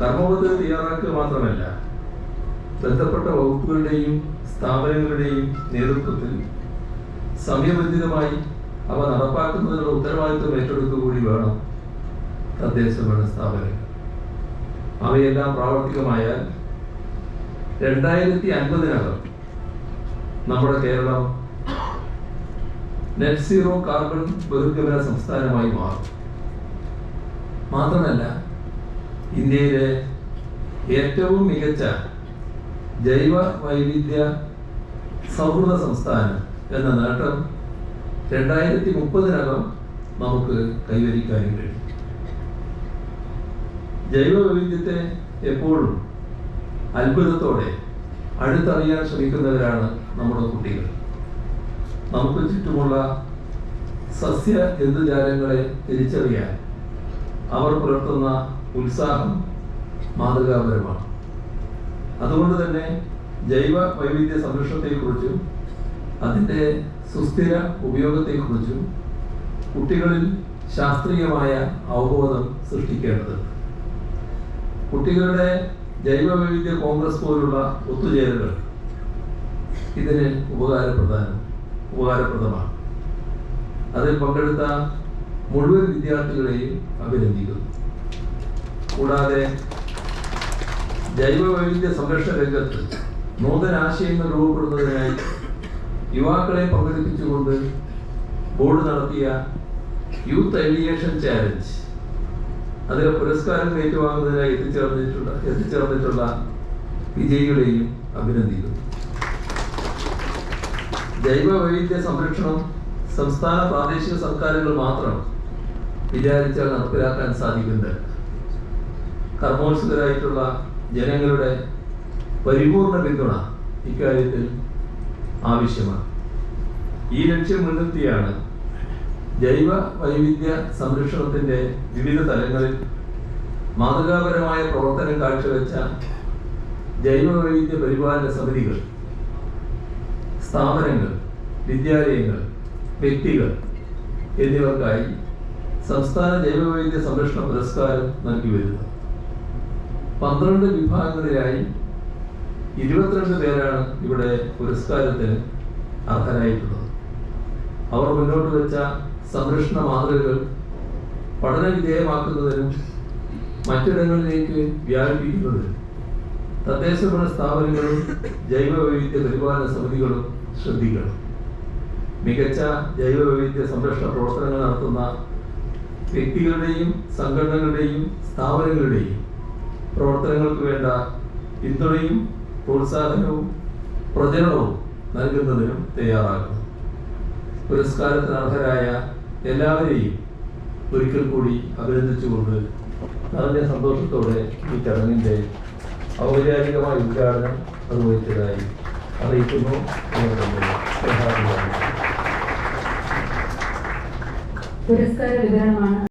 കർമ്മപദ്ധതി തയ്യാറാക്കുക മാത്രമല്ല ബന്ധപ്പെട്ട വകുപ്പുകളുടെയും സ്ഥാപനങ്ങളുടെയും നേതൃത്വത്തിൽ സമയബന്ധിതമായി അവ നടപ്പാക്കുന്നതിനുള്ള ഉത്തരവാദിത്വം ഏറ്റെടുക്കുക കൂടി വേണം തദ്ദേശ ഭരണ സ്ഥാപനങ്ങൾ. അവയെല്ലാം പ്രാവർത്തികമായാൽ രണ്ടായിരത്തി അൻപതിനകം നമ്മുടെ കേരളം നെറ്റ് സീറോ കാർബൺ ബഹിർഗമന സംസ്ഥാനമായി മാറും. മാത്രമല്ല ഇന്ത്യയിലെ ഏറ്റവും മികച്ച ജൈവ വൈവിധ്യ സൗഹൃദ സംസ്ഥാനം എന്ന നേട്ടം രണ്ടായിരത്തി മുപ്പതിനകം നമുക്ക് കൈവരിക്കാൻ കഴിയും. ജൈവ വൈവിധ്യത്തെ എപ്പോഴും അത്ഭുതത്തോടെ അടുത്തറിയാൻ ശ്രമിക്കുന്നവരാണ് നമ്മുടെ കുട്ടികൾ. നമുക്ക് ചുറ്റുമുള്ള സസ്യ ജന്തുജാലങ്ങളെ തിരിച്ചറിയാൻ അവർ പുലർത്തുന്ന ഉത്സാഹം മാതൃകാപരമാണ്. അതുകൊണ്ട് തന്നെ ജൈവ വൈവിധ്യ സംരക്ഷണത്തെക്കുറിച്ചും അതിന്റെ സുസ്ഥിര ഉപയോഗത്തെക്കുറിച്ചും കുട്ടികളിൽ ശാസ്ത്രീയമായ അവബോധം സൃഷ്ടിക്കേണ്ടതുണ്ട്. കുട്ടികളുടെ ജൈവ വൈവിധ്യ കോൺഗ്രസ് പോലുള്ള ഒത്തുചേരലുകൾ ഇതിന് ഉപകാരപ്രദാനം ഉപകാരപ്രദമാണ്. അതിൽ പങ്കെടുത്ത മുഴുവൻ വിദ്യാർത്ഥികളെയും അഭിനന്ദിക്കുന്നു. കൂടാതെ ജൈവവൈവിധ്യ സംരക്ഷണ രംഗത്ത് നൂതന ആശയങ്ങൾ രൂപപ്പെടുന്നതിനായി യുവാക്കളെ പങ്കെടുപ്പിച്ചുകൊണ്ട് ബോർഡ് നടത്തിയ യൂത്ത് ഐഡിയേഷൻ ചാലഞ്ച്. അതിലെ പുരസ്കാരം ഏറ്റുവാങ്ങുന്നതിനായി എത്തിച്ചേർന്നിട്ടുള്ള എത്തിച്ചേർന്നിട്ടുള്ള വിജയികളെയും അഭിനന്ദിക്കുന്നു. ജൈവവൈവിധ്യ സംരക്ഷണം സംസ്ഥാന പ്രാദേശിക സർക്കാരുകൾ മാത്രം വിചാരിച്ചാൽ നടപ്പിലാക്കാൻ സാധിക്കുന്നത് കർമ്മോത്സുകരായിട്ടുള്ള ജനങ്ങളുടെ പരിപൂർണ പിന്തുണ ഇക്കാര്യത്തിൽ ആവശ്യമാണ്. ഈ ലക്ഷ്യം മുൻനിർത്തിയാണ് ജൈവ വൈവിധ്യ സംരക്ഷണത്തിന്റെ വിവിധ തലങ്ങളിൽ മാതൃകാപരമായ പ്രവർത്തനം കാഴ്ചവെച്ച ജൈവ വൈവിധ്യ പരിപാലന സമിതികൾ സ്ഥാപനങ്ങൾ വിദ്യാലയങ്ങൾ വ്യക്തികൾ എന്നിവർക്കായി സംസ്ഥാന ജൈവവൈവിധ്യ സംരക്ഷണ പുരസ്കാരം നൽകി വരുന്നു. പന്ത്രണ്ട് വിഭാഗങ്ങളിലായി ഇരുപത്തിരണ്ട് പേരാണ് ഇവിടെ പുരസ്കാരത്തിന് അർഹരായിട്ടുള്ളത്. അവർ മുന്നോട്ട് വെച്ച സംരക്ഷണ മാതൃകകൾ പഠന വിധേയമാക്കുന്നതിനും മറ്റിടങ്ങളിലേക്ക് വ്യാപിപ്പിക്കുന്നതിനും തദ്ദേശഭരണ സ്ഥാപനങ്ങളും ജൈവ വൈവിധ്യ പരിപാലന സമിതികളും ശ്രദ്ധിക്കണം. മികച്ച ജൈവ വൈവിധ്യ സംരക്ഷണ പ്രവർത്തനങ്ങൾ നടത്തുന്ന വ്യക്തികളുടെയും സംഘടനകളുടെയും സ്ഥാപനങ്ങളുടെയും പ്രവർത്തനങ്ങൾക്ക് വേണ്ട പിന്തുണയും പ്രോത്സാഹനവും പ്രചരണവും നൽകുന്നതിനും തയ്യാറാകണം പുരസ്കാരത്തിന് അർഹരായ എല്ലാവരെയും ഒരിക്കൽ കൂടി അഭിനന്ദിച്ചുകൊണ്ട് നിറഞ്ഞ സന്തോഷത്തോടെ ഈ ചടങ്ങിന്റെ ഔപചാരികമായ ഉദ്ഘാടനം നിർവഹിച്ചതായി അറിയിക്കുന്നു. പുരസ്കാര വിതരണമാണ്